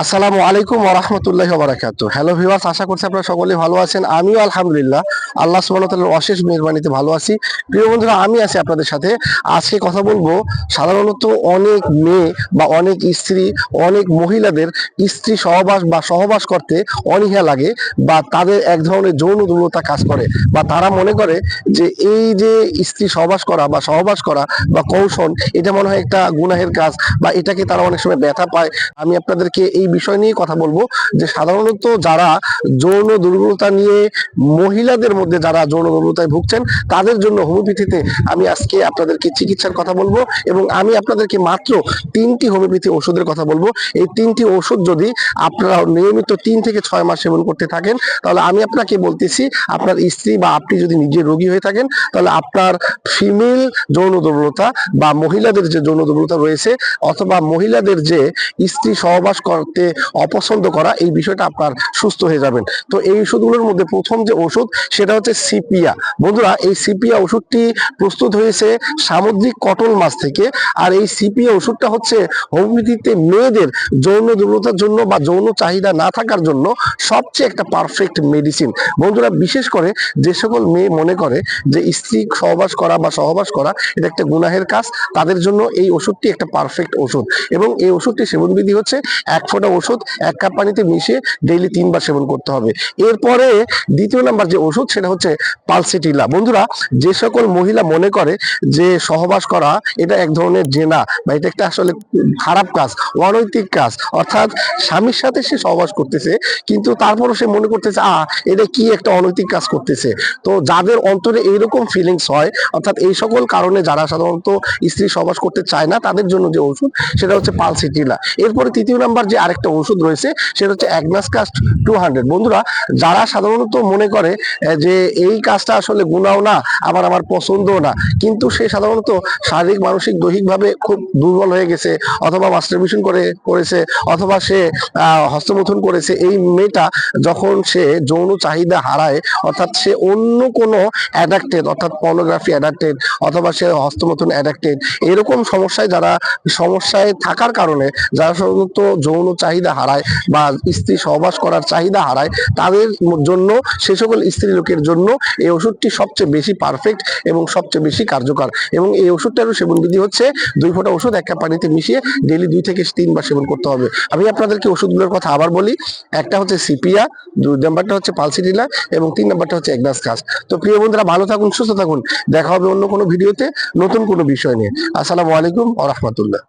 আসসালামু আলাইকুম ওরহমতুল্লাহ বারাকাত হ্যালো ভিউয়ার্স আশা করছি আপনারা সকলেই ভালো আছেন। আমিও আলহামদুলিল্লাহ আল্লাহ ওয়া অশেষ মেহরবানিতে ভালো আছি। প্রিয় বন্ধুরা, আমি আছি আপনাদের সাথে। আজকে কথা বলব সাধারণত অনেক মেয়ে বা অনেক স্ত্রী, অনেক মহিলাদের স্ত্রী সহবাস বা সহবাস করতে অনীহা লাগে বা তাদের এক ধরনের যৌন দুর্বলতা কাজ করে বা তারা মনে করে যে এই যে স্ত্রী সহবাস করা বা সহবাস করা বা কৌশল, এটা মনে হয় একটা গুনাহের কাজ বা এটাকে তারা অনেক সময় ব্যথা পায়। আমি আপনাদেরকে এই বিষয় নিয়ে কথা বলব যে সাধারণত যারা যৌন দুর্বলতা নিয়ে মহিলাদের মধ্যে যারা যৌন দুর্বলতায় ভুগছেন, তাদের জন্য হোমিওপ্যাথিতে আমি আজকে আপনাদেরকে চিকিৎসার কথা বলব এবং আমি আপনাদেরকে মাত্র তিনটি হোমিওপ্যাথি ওষুধের কথা বলব। এই তিনটি ওষুধ যদি আপনারা নিয়মিত তিন থেকে ছয় মাস সেবন করতে থাকেন, তাহলে আমি আপনাকে বলতেছি, আপনার স্ত্রী বা আপনি যদি নিজে রোগী হয়ে থাকেন, তাহলে আপনার ফিমেল যৌন দুর্বলতা বা মহিলাদের যে যৌন দুর্বলতা রয়েছে, অথবা মহিলাদের যে স্ত্রী সহবাস করতে অপছন্দ করা এই বিষয়টা আপনার সুস্থ হয়ে যাবেন। তো এই ওষুধগুলোর মধ্যে প্রথম যে ওষুধ, সেটা হচ্ছে সিপিয়া। বন্ধুরা, এই সিপিয়া ওষুধটি প্রস্তুত হয়েছে সামুদ্রিক কটল মাছ থেকে, আর এই সিপিয়া ওষুধটা হচ্ছে হোমিওপ্যাথিতে মেয়েদের যৌন দুর্বলতার জন্য বা যৌন চাহিদা না থাকার জন্য সবচেয়ে একটা পারফেক্ট মেডিসিন বন্ধুরা, বিশেষ করে যে সকল মেয়ে মনে করে যে স্ত্রী সহবাস করা বা সহবাস করা, এটা একটা গুনাহের কাজ, তাদের জন্য এই ওষুধটি একটা পারফেক্ট ওষুধ। এবং এই ওষুধটি সেবন বিধি হচ্ছে এক ফোঁটা ওষুধ এক কাপ পানিতে মিশিয়ে ডেইলি তিনবার সেবন করতে হবে। এরপরে দ্বিতীয় নাম্বার যে ওষুধ সেটা হচ্ছে পালসিটিলা। বন্ধুরা, যে সকল মহিলা মনে করে যে সহবাস করা এটা এক ধরনের জেনা বা এটা একটা আসলে খারাপ কাজ, অনৈতিক কাজ। অর্থাৎ স্বামীর সাথে সে সহবাস করতেছে, কিন্তু তারপরও সে মনে করতেছে আ এটা কি একটা অনৈতিক কাজ করতেছে? তো যাদের অন্তরে এইরকম ফিলিংস হয়, অর্থাৎ এই সকল কারণে যারা সাধারণত স্ত্রী সহবাস করতে চায় না, তাদের জন্য যে ওষুধ, সেটা হচ্ছে পালসিটিলা। এরপরে তৃতীয় নাম্বার যে আরেকটা ওষুধ রয়েছে, সেটা হচ্ছে অ্যাগনাস কাস্ট টু হান্ড্রেড বন্ধুরা, যারা সাধারণত মনে করে যে এই কাজটা আসলে গুণাও না, আবার আমার পছন্দও না, কিন্তু সে সাধারণত শারীরিক, মানসিক, দৈহিকভাবে খুব দুর্বল হয়ে গেছে, অথবা মাস্টারবেশন করে, করেছে, অথবা সে হস্তমৈথুন করেছে, এই মেয়েটা যখন সে যৌন চাহিদা হারায়, অর্থাৎ সে অন্য কোনো অ্যাডাক্টেড অর্থাৎ পর্নোগ্রাফি অ্যাডাক্টেড অথবা সে হস্তমৈথুন অ্যাডাক্টেড এরকম সমস্যায় যারা, সমস্যায় থাকার কারণে, যারা সাধারণত যৌন চাহিদা হারায় বা স্ত্রী সহবাস করার চাহিদা হারায়, তাদের জন্য, সে সকল স্ত্রী লোকের জন্য এই ওষুধটি সবচেয়ে বেশি পারফেক্ট এবং সবচেয়ে বেশি কার্যকর। এবং এই ওষুধটারও সেবন বিধি হচ্ছে, দুই ফোঁটা ওষুধ এক পানিতে মিশিয়ে ডেলি দুই থেকে তিনবার সেবন করতে হবে। আমি আপনাদেরকে ওষুধগুলোর কথা আবার বলি, একটা হচ্ছে সিপিয়া দুই নাম্বারটা হচ্ছে পালসিটিলা এবং তিন নাম্বারটা হচ্ছে একদাস কাজ তো প্রিয় বন্ধুরা, ভালো থাকুন, সুস্থ থাকুন। দেখা হবে অন্য কোনো ভিডিওতে নতুন কোনো বিষয় নিয়ে। আসসালামু আলাইকুম আ রহমতুল্লাহ।